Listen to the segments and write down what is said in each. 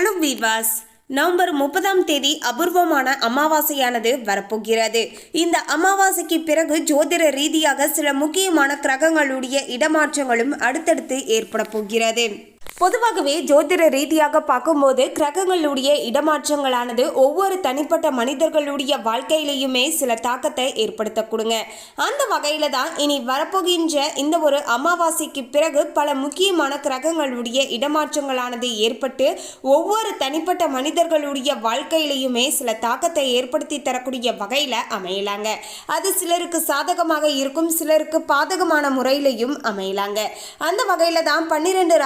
Hello வீவாஸ் November முப்பதாம் தேதி அபூர்வமான அமாவாசையானது வரப்போகிறது. இந்த அமாவாசைக்கு பிறகு ஜோதிட ரீதியாக சில முக்கியமான கிரகங்களுடைய இடமாற்றங்களும் அடுத்தடுத்து ஏற்பட போகிறது. பொதுவாகவே ஜோதிட ரீதியாக பார்க்கும்போது கிரகங்களுடைய இடமாற்றங்களானது ஒவ்வொரு தனிப்பட்ட மனிதர்களுடைய வாழ்க்கையிலையுமே சில தாக்கத்தை ஏற்படுத்தக்கூடுங்க. அந்த வகையில தான் இனி வரப்போகின்ற இந்த ஒரு அமாவாசைக்கு பிறகு பல முக்கியமான கிரகங்களுடைய இடமாற்றங்களானது ஏற்பட்டு ஒவ்வொரு தனிப்பட்ட மனிதர்களுடைய வாழ்க்கையிலையுமே சில தாக்கத்தை ஏற்படுத்தி தரக்கூடிய வகையில் அமையலாங்க. அது சிலருக்கு சாதகமாக இருக்கும் சிலருக்கு பாதகமான முறையிலையும் அமையலாங்க. அந்த வகையில் தான் பன்னிரெண்டு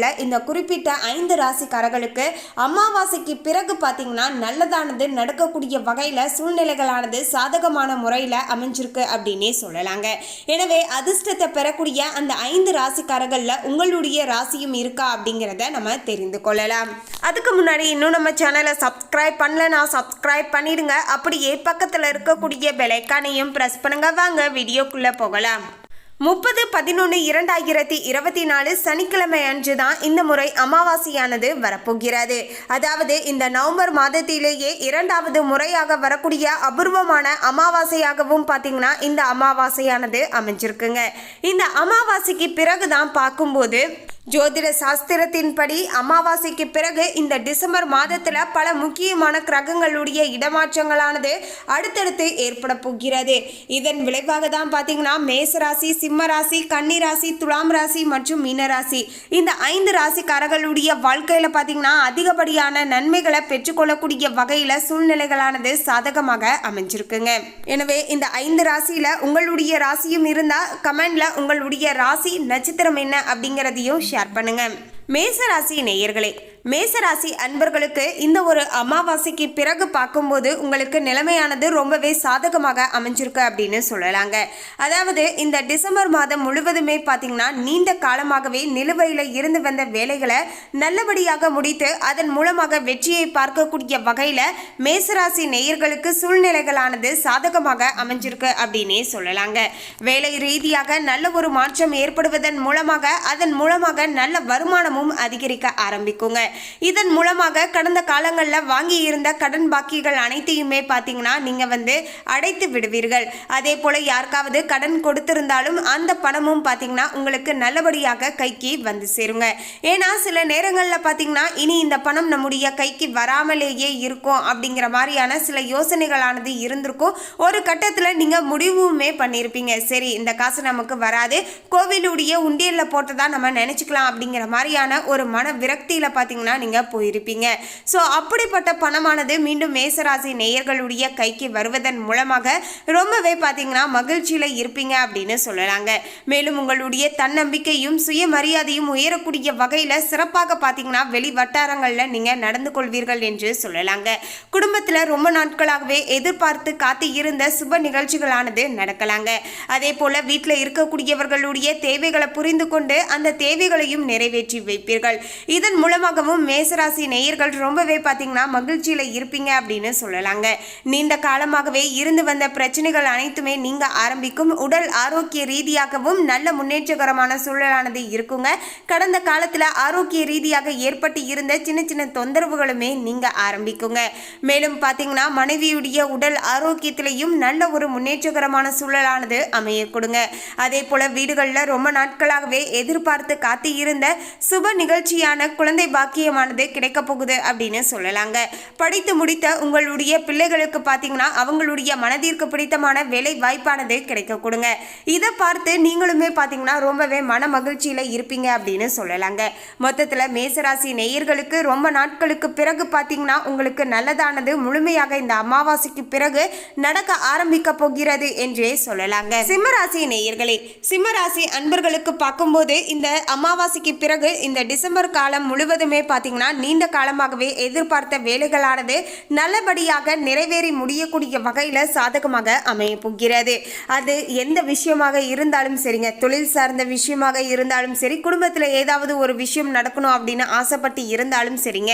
நாட்களில் இந்த குறிப்பிட்ட ஐந்து ராசிக்காரர்களுக்கு அமாவாசைக்கு பிறகு பார்த்தீங்கன்னா நல்லதானது நடக்கக்கூடிய வகையில் சூழ்நிலைகளானது சாதகமான முறையில் அமைஞ்சிருக்கு அப்படின்னே சொல்லலாங்க. எனவே அதிர்ஷ்டத்தை பெறக்கூடிய அந்த ஐந்து ராசிக்காரர்களில் உங்களுடைய ராசியும் இருக்கா அப்படிங்கிறத நம்ம தெரிந்து கொள்ளலாம். அதுக்கு முன்னாடி இன்னும் நம்ம சேனலை சப்ஸ்கிரைப் பண்ணலனா சப்ஸ்கிரைப் பண்ணிடுங்க. அப்படியே பக்கத்தில் இருக்கக்கூடிய பெலைக்கானையும் ப்ரெஸ் பண்ணுங்க. வாங்க வீடியோக்குள்ளே போகலாம். முப்பது பதினொன்று இரண்டாயிரத்தி இருபத்தி நாலு சனிக்கிழமை அன்று தான் இந்த முறை அமாவாசையானது வரப்போகிறது. அதாவது இந்த நவம்பர் மாதத்திலேயே இரண்டாவது முறையாக வரக்கூடிய அபூர்வமான அமாவாசையாகவும் பார்த்தீங்கன்னா இந்த அமாவாசையானது அமைஞ்சிருக்குங்க. இந்த அமாவாசைக்கு பிறகு தான் பார்க்கும்போது ஜோதிட சாஸ்திரத்தின்படி அமாவாசைக்கு பிறகு இந்த டிசம்பர் மாதத்தில் பல முக்கியமான கிரகங்களுடைய இடமாற்றங்களானது அடுத்தடுத்து ஏற்பட போகிறது. இதன் விளைவாக தான் பார்த்தீங்கன்னா மேசராசி சிம்மராசி கன்னிராசி ராசி துலாம் ராசி மற்றும் மீனராசி இந்த ஐந்து ராசிக்காரர்களுடைய வாழ்க்கையில் பார்த்தீங்கன்னா அதிகப்படியான நன்மைகளை பெற்றுக்கொள்ளக்கூடிய வகையில் சூழ்நிலைகளானது சாதகமாக அமைஞ்சிருக்குங்க. எனவே இந்த ஐந்து ராசியில் உங்களுடைய ராசியும் இருந்தால் கமெண்டில் உங்களுடைய ராசி நட்சத்திரம் என்ன அப்படிங்கிறதையும் ஷேர் பண்ணுங்க. மேசராசி நேயர்களே மேசராசி அன்பர்களுக்கு இந்த ஒரு அமாவாசைக்கு பிறகு பார்க்கும்போது உங்களுக்கு நிலைமையானது ரொம்பவே சாதகமாக அமைஞ்சிருக்கு அப்படின்னு சொல்லலாங்க. அதாவது இந்த டிசம்பர் மாதம் முழுவதுமே பார்த்தீங்கன்னா நீண்ட காலமாகவே நிலுவையில் இருந்து வந்த வேலைகளை நல்லபடியாக முடித்து அதன் மூலமாக வெற்றியை பார்க்கக்கூடிய வகையில் மேசராசி நேயர்களுக்கு சூழ்நிலைகளானது சாதகமாக அமைஞ்சிருக்கு அப்படின்னே சொல்லலாங்க. வேலை ரீதியாக நல்ல ஒரு மாற்றம் ஏற்படுவதன் மூலமாக அதன் மூலமாக நல்ல வருமானமும் அதிகரிக்க ஆரம்பிக்குங்க. இதன் மூலமாக கடந்த காலங்களில் வாங்கி இருந்த கடன் பாக்கிகள் அனைத்தையுமே பார்த்தீங்கன்னா நீங்கள் வந்து அடைத்து விடுவீர்கள். அதே போல் யாருக்காவது கடன் கொடுத்திருந்தாலும் அந்த பணமும் பார்த்தீங்கன்னா உங்களுக்கு நல்லபடியாக கைக்கு வந்து சேருங்க. ஏன்னா சில நேரங்களில் பார்த்தீங்கன்னா இனி இந்த பணம் நம்முடைய கைக்கு வராமலேயே இருக்கும் அப்படிங்கிற மாதிரியான சில யோசனைகளானது இருந்திருக்கும். ஒரு கட்டத்தில் நீங்கள் முடிவுமே பண்ணியிருப்பீங்க சரி இந்த காசு நமக்கு வராது. கோவிலுடைய உண்டியலில் போட்டதான் நம்ம நினச்சிக்கலாம் அப்படிங்கிற மாதிரியான ஒரு மன விரக்தியில் பார்த்தீங்கன்னா நீங்கள் போயிருப்பீங்க. ஸோ அப்படிப்பட்ட பணமானது மீண்டும் மேசராசி நேயர்களுடைய கைக்கு வருவதன் மூலமாக ரொம்பவே பார்த்தீங்கன்னா மகிழ்ச்சியில் இருப்பீங்க அப்படின்னு சொல்லலாங்க. மேலும் உங்களுடைய தன்னம்பிக்கையும் சுயமரியாதையும் உயரக்கூடிய வகையில் சிறப்பாக பார்த்தீங்கன்னா வெளி வட்டாரங்களில் நீங்கள் நடந்து கொள்வீர்கள் என்று சொல்லலாங்க. குடும்பத்தில் ரொம்ப நாட்களாகவே எதிர்பார்த்து காத்து இருந்த சுப நிகழ்ச்சிகளானது நடக்கலாங்க. அதே போல் வீட்டில் இருக்கக்கூடியவர்களுடைய தேவைகளை புரிந்து கொண்டு அந்த தேவைகளையும் நிறைவேற்றி வைப்பீர்கள். இதன் மூலமாகவும் மேசராசி நேயர்கள் ரொம்பவே பார்த்தீங்கன்னா மகிழ்ச்சியில் இருப்பீங்க அப்படின்னு சொல்லலாங்க. நீண்ட காலமாகவே இருந்து வந்த பிரச்சனைகள் அனைத்துமே நீங்கள் ஆரம்பிக்கும். உடல் ஆரோக்கிய ரீதியாகவும் நல்ல முன்னேற்றகரமான சூழலானது இருக்குங்க. கடந்த காலத்தில் ஆரோக்கிய ரீதியாக ஏற்பட்டு இருந்த சின்ன சின்ன தொந்தரவுகளுமே நீங்கள் ஆரம்பிக்குங்க. மேலும் பார்த்தீங்கன்னா மனைவியுடைய உடல் ஆரோக்கியத்திலையும் நல்ல ஒரு முன்னேற்றகரமான சூழலானது அமைய கொடுங்க அதே போல வீடுகளில் ரொம்ப நாட்களாகவே எதிர்பார்த்து காத்து இருந்த சுப நிகழ்ச்சியான குழந்தை பாக்கியமானது கிடைக்க போகுது அப்படின்னு சொல்லலாங்க. படித்து முடித்த உங்களுடைய பிள்ளைகளுக்கு பார்த்தீங்கன்னா அவங்களுடைய மனதிற்கு பிடித்தமான வேலை வாய்ப்பானது கிடைக்க கொடுங்க. இதை பார்த்து நீங்களுமே பார்த்தீங்கன்னா ரொம்பவே மன மகிழ்ச்சியில் இருப்பீங்க அப்படின்னு சொல்லலாங்க. மொத்தத்தில் மேசராசி நேயர்களுக்கு ரொம்ப நாட்களுக்கு பிறகு பார்த்தீங்கன்னா உங்களுக்கு நல்லதானது. முழுமையாக இந்த அமாவாசைக்கு பிறகு நடக்க ஆரம்பிக்க போகிறது என்றே சொல்லலாங்க. சிம்மராசி நேயர்களே சிம்மராசி அன்பர்களுக்கு பார்க்கும்போது இந்த அமாவாசைக்கு பிறகு இந்த டிசம்பர் காலம் முழுவதுமே பார்த்தீங்கன்னா நீண்ட காலமாகவே எதிர்பார்த்த வேலைகளானது நல்லபடியாக நிறைவேறி முடியக்கூடிய வகையில் சாதகமாக அமைய போகிறது. அது எந்த விஷயமாக இருந்தாலும் சரிங்க. தொழில் சார்ந்த விஷயமாக இருந்தாலும் சரி குடும்பத்தில் ஏதாவது ஒரு விஷயம் நடக்கணும் அப்படின்னு ஆசைப்பட்டு இருந்தாலும் சரிங்க.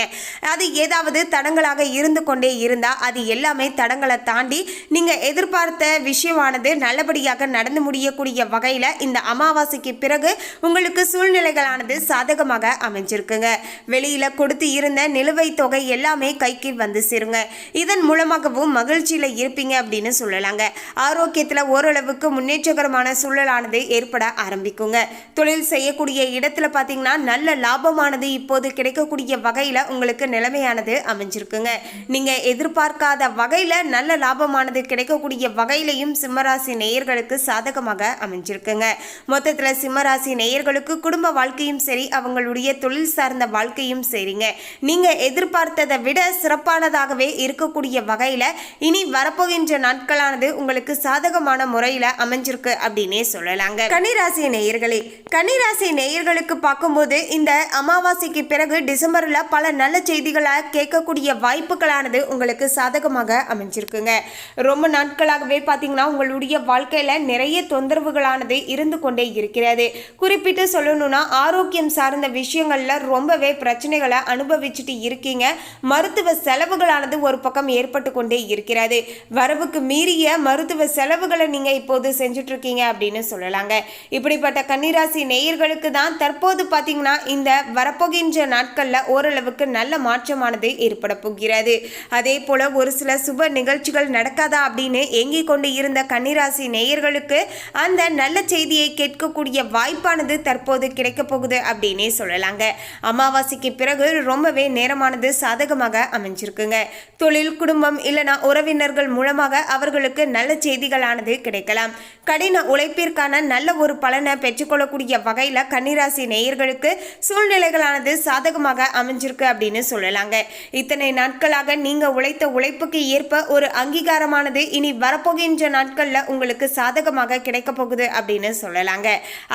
அது ஏதாவது தடங்களாக இருந்து கொண்டே இருந்தால் அது எல்லாமே தடங்களை தாண்டி நீங்கள் எதிர்பார்த்த விஷயமானது நல்லபடியாக நடந்து முடியக்கூடிய வகையில் இந்த அமாவாசைக்கு பிறகு உங்களுக்கு சூழ்நிலைகளானது சாதகமாக அமைஞ்சிருக்குங்க. வெளி வெளியில கொடுத்து இருந்த நிலுவைத் தொகை எல்லாமே கைக்கு வந்து சேருங்க. இதன் மூலமாகவும் மகிழ்ச்சியில இருப்பீங்க அப்படின்னு சொல்லலாங்க. ஆரோக்கியத்துல ஓரளவுக்கு முன்னேற்றகரமான சூழலானது ஏற்பட ஆரம்பிக்குங்க. தொழில் செய்யக்கூடிய இடத்துல பார்த்தீங்கன்னா நல்ல லாபமானது இப்போது கிடைக்கக்கூடிய வகையில உங்களுக்கு நிலைமையானது அமைஞ்சிருக்குங்க. நீங்க எதிர்பார்க்காத வகையில நல்ல லாபமானது கிடைக்கக்கூடிய வகையிலையும் சிம்மராசி நேயர்களுக்கு சாதகமாக அமைஞ்சிருக்குங்க. மொத்தத்துல சிம்மராசி நேயர்களுக்கு குடும்ப வாழ்க்கையும் சரி அவங்களுடைய தொழில் சார்ந்த வாழ்க்கையும் சரிங்க. நீங்க எதிர்பார்த்ததை விட சிறப்பானதாகவே இருக்கக்கூடிய வகையில இனி வரப்போகின்ற நாட்களானது உங்களுக்கு சாதகமான முறையில அமைஞ்சிருக்கு அப்படின்னே சொல்லலாங்க. கன்னிராசி நேயர்களே கன்னிராசி நேயர்களுக்கு பார்க்கும்போது இந்த அமாவாசைக்கு பிறகு டிசம்பர்ல பல நல்ல செய்திகளை கேட்கக்கூடிய வாய்ப்புகளானது உங்களுக்கு சாதகமாக அமைஞ்சிருக்குங்க. ரொம்ப நாட்களாகவே பார்த்தீங்கன்னா உங்களுடைய வாழ்க்கையில நிறைய தொந்தரவுகளானது இருந்து கொண்டே இருக்கிறது. குறிப்பிட்டு சொல்லணும்னா ஆரோக்கியம் சார்ந்த விஷயங்கள்ல ரொம்பவே பிரச்சனைகளை அனுபவிச்சுட்டு இருக்கீங்க. மருத்துவ செலவுகளானது ஒரு பக்கம் ஏற்பட்டு கொண்டே இருக்கிறது. வரவுக்கு மீறிய மருத்துவ செலவுகளை நீங்க இப்போது செஞ்சுட்டு இருக்கீங்க அப்படின்னு சொல்லலாங்க. இப்படிப்பட்ட கன்னிராசி நேயர்களுக்கு தான் தற்போது பார்த்தீங்கன்னா இந்த வரப்போகின்ற நாட்களில் ஓரளவுக்கு நல்ல மாற்றமானது ஏற்பட போகிறது. அதே போல ஒரு சில சுப நிகழ்ச்சிகள் நடக்காதா அப்படின்னு ஏங்கிக் கொண்டு இருந்த கன்னிராசி நேயர்களுக்கு அந்த நல்ல செய்தியை கேட்கக்கூடிய வாய்ப்பானது தற்போது கிடைக்க போகுது அப்படின்னே சொல்லலாங்க. அமாவாசைக்கு பிறகு ரொம்பவே நேரமானது சாதகமாக அமைஞ்சிருக்குங்க. தொழில் குடும்பம் இல்லைனா உறவினர்கள் மூலமாக அவர்களுக்கு நல்ல செய்திகளானது கிடைக்கலாம். கடின உழைப்பிற்கான நல்ல ஒரு பலனை பெற்றுக்கொள்ளக்கூடிய வகையில் கன்னிராசி நேயர்களுக்கு சூழ்நிலைகளானது சாதகமாக அமைஞ்சிருக்கு அப்படின்னு சொல்லலாங்க. இத்தனை நாட்களாக நீங்கள் உழைத்த உழைப்புக்கு ஏற்ப ஒரு அங்கீகாரமானது இனி வரப்போகின்ற நாட்களில் உங்களுக்கு சாதகமாக கிடைக்க போகுது அப்படின்னு சொல்லலாங்க.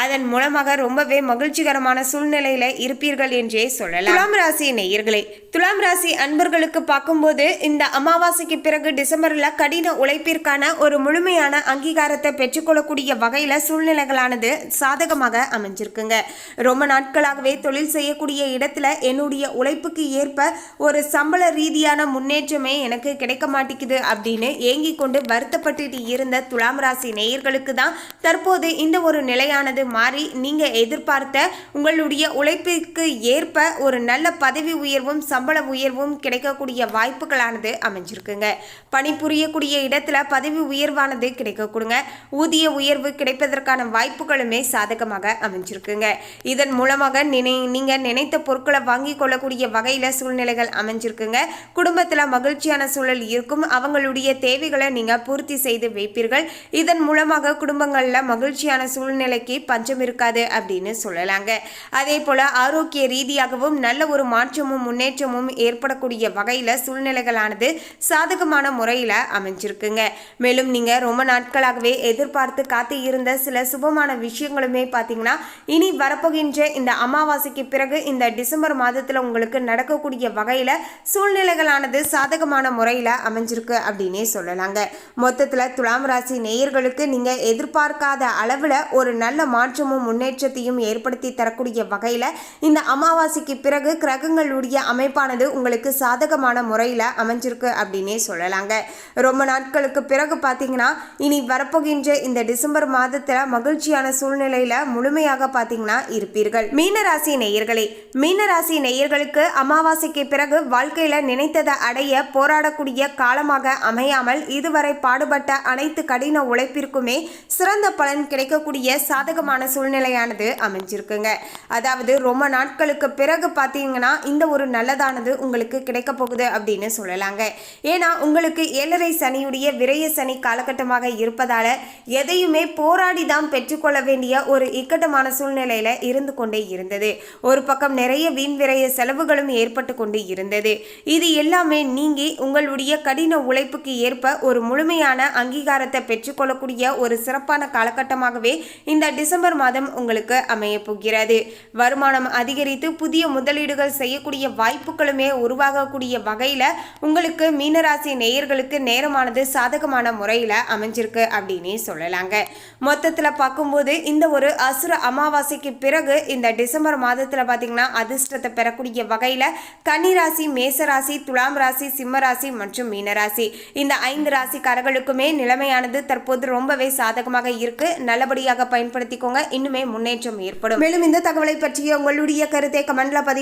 அதன் மூலமாக ரொம்பவே மகிழ்ச்சிகரமான சூழ்நிலையில் இருப்பீர்கள் என்றே சொல்லலாம் துலாம் ராசி நேயர்களே துலாம் ராசி அன்பர்களுக்கு பார்க்கும்போது இந்த அமாவாசைக்கு பிறகு டிசம்பர்ல கடின உழைப்பிற்கான ஒரு முழுமையான அங்கீகாரத்தை பெற்றுக்கொள்ளக்கூடிய வகையில சூழ்நிலைகளானது சாதகமாக அமைஞ்சிருக்குங்க. ரொம்ப நாட்களாகவே தொழில் செய்யக்கூடிய இடத்துல என்னுடைய உழைப்புக்கு ஏற்ப ஒரு சம்பள ரீதியான முன்னேற்றமே எனக்கு கிடைக்க மாட்டேங்குது அப்படின்னு ஏங்கி கொண்டு வருத்தப்பட்டுட்டு இருந்த துலாம் ராசி நேயர்களுக்கு தான் தற்போது இந்த ஒரு நிலையானது மாறி நீங்க எதிர்பார்த்த உங்களுடைய உழைப்பிற்கு ஏற்ப ஒரு ஒரு நல்ல பதவி உயர்வும் சம்பள உயர்வும் கிடைக்கக்கூடிய வாய்ப்புகளானது அமைஞ்சிருக்குங்க. பணிபுரியக்கூடிய இடத்துல பதவி உயர்வானது கிடைக்கக்கூடுங்க. ஊதிய உயர்வு கிடைப்பதற்கான வாய்ப்புகளுமே சாதகமாக அமைஞ்சிருக்குங்க. இதன் மூலமாக நினை நீங்கள் நினைத்த பொருட்களை வாங்கி கொள்ளக்கூடிய வகையில் சூழ்நிலைகள் அமைஞ்சிருக்குங்க. குடும்பத்தில் மகிழ்ச்சியான சூழல் இருக்கும். அவங்களுடைய தேவைகளை நீங்கள் பூர்த்தி செய்து வைப்பீர்கள். இதன் மூலமாக குடும்பங்களில் மகிழ்ச்சியான சூழ்நிலைக்கு பஞ்சம் இருக்காது அப்படின்னு சொல்லலாங்க. அதே போல் ஆரோக்கிய ரீதியாகவும் நல்ல ஒரு மாற்றமும் முன்னேற்றமும் ஏற்படக்கூடிய வகையில் சூழ்நிலைகளானது சாதகமான முறையில் அமைஞ்சிருக்குங்க. மேலும் நீங்கள் ரொம்ப நாட்களாகவே எதிர்பார்த்து காத்து இருந்த சில சுபமான விஷயங்களுமே பார்த்தீங்கன்னா இனி வரப்போகின்ற இந்த அமாவாசைக்கு பிறகு இந்த டிசம்பர் மாதத்தில் உங்களுக்கு நடக்கக்கூடிய வகையில் சூழ்நிலைகளானது சாதகமான முறையில் அமைஞ்சிருக்கு அப்படின்னே சொல்லலாங்க. மொத்தத்தில் துலாம் ராசி நேயர்களுக்கு நீங்கள் எதிர்பார்க்காத அளவில் ஒரு நல்ல மாற்றமும் முன்னேற்றத்தையும் ஏற்படுத்தி தரக்கூடிய வகையில் இந்த அமாவாசைக்கு பிறகு பிறகு கிரகங்களுடைய அமைப்பானது உங்களுக்கு சாதகமான முறையில் அமைஞ்சிருக்கு அப்படின்னே சொல்லலாங்க. ரொம்ப நாட்களுக்கு பிறகு பார்த்தீங்கன்னா இனி வரப்போகின்ற இந்த டிசம்பர் மாதத்தில் மகிழ்ச்சியான சூழ்நிலையில் முழுமையாக பார்த்தீங்கன்னா இருப்பீர்கள். மீனராசி நேயர்களே மீனராசி நேயர்களுக்கு அமாவாசைக்கு பிறகு வாழ்க்கையில் நினைத்ததை அடைய போராடக்கூடிய காலமாக அமையாமல் இதுவரை பாடுபட்ட அனைத்து கடின உழைப்பிற்குமே சிறந்த பலன் கிடைக்கக்கூடிய சாதகமான சூழ்நிலையானது அமைஞ்சிருக்குங்க. அதாவது ரொம்ப நாட்களுக்கு பிறகு பார்த்தீங்கன்னா இந்த ஒரு நல்லதானது உங்களுக்கு கிடைக்க போகுது அப்படின்னு சொல்லலாங்க. ஏன்னா உங்களுக்கு ஏழரை சனியுடைய விரைய சனி காலகட்டமாக இருப்பதால எதையுமே போராடி தான் பெற்றுக்கொள்ள வேண்டிய ஒரு இக்கட்டமான சூழ்நிலையில இருந்து கொண்டே இருந்தது. ஒரு பக்கம் நிறைய வீண் விரைய செலவுகளும் ஏற்பட்டு கொண்டு இருந்தது. இது எல்லாமே நீங்கி உங்களுடைய கடின உழைப்புக்கு ஏற்ப ஒரு முழுமையான அங்கீகாரத்தை பெற்றுக்கொள்ளக்கூடிய ஒரு சிறப்பான காலகட்டமாகவே இந்த டிசம்பர் மாதம் உங்களுக்கு அமைய போகிறது. வருமானம் அதிகரித்து புதிய முதல் முதலீடுகள் செய்யக்கூடிய வாய்ப்புகளுமே உருவாகக்கூடிய வகையில் உங்களுக்கு மீனராசி நேயர்களுக்கு நேரமானது சாதகமான முறையில் அமைஞ்சிருக்கு அப்படின்னு சொல்லலாங்க. மொத்தத்தில் பார்க்கும்போது இந்த ஒரு அசுர அமாவாசைக்கு பிறகு இந்த டிசம்பர் மாதத்தில் பார்த்தீங்கன்னா அதிர்ஷ்டத்தை பெறக்கூடிய வகையில் கன்னிராசி மேசராசி துலாம் ராசி சிம்மராசி மற்றும் மீனராசி. இந்த ஐந்து ராசிக்காரர்களுக்குமே நிலைமையானது தற்போது ரொம்பவே சாதகமாக இருக்கு. நல்லபடியாக பயன்படுத்திக்கோங்க. இன்னுமே முன்னேற்றம் ஏற்படும். மேலும் இந்த தகவலை பற்றிய உங்களுடைய கருத்தை கமெண்ட்ல பதிவு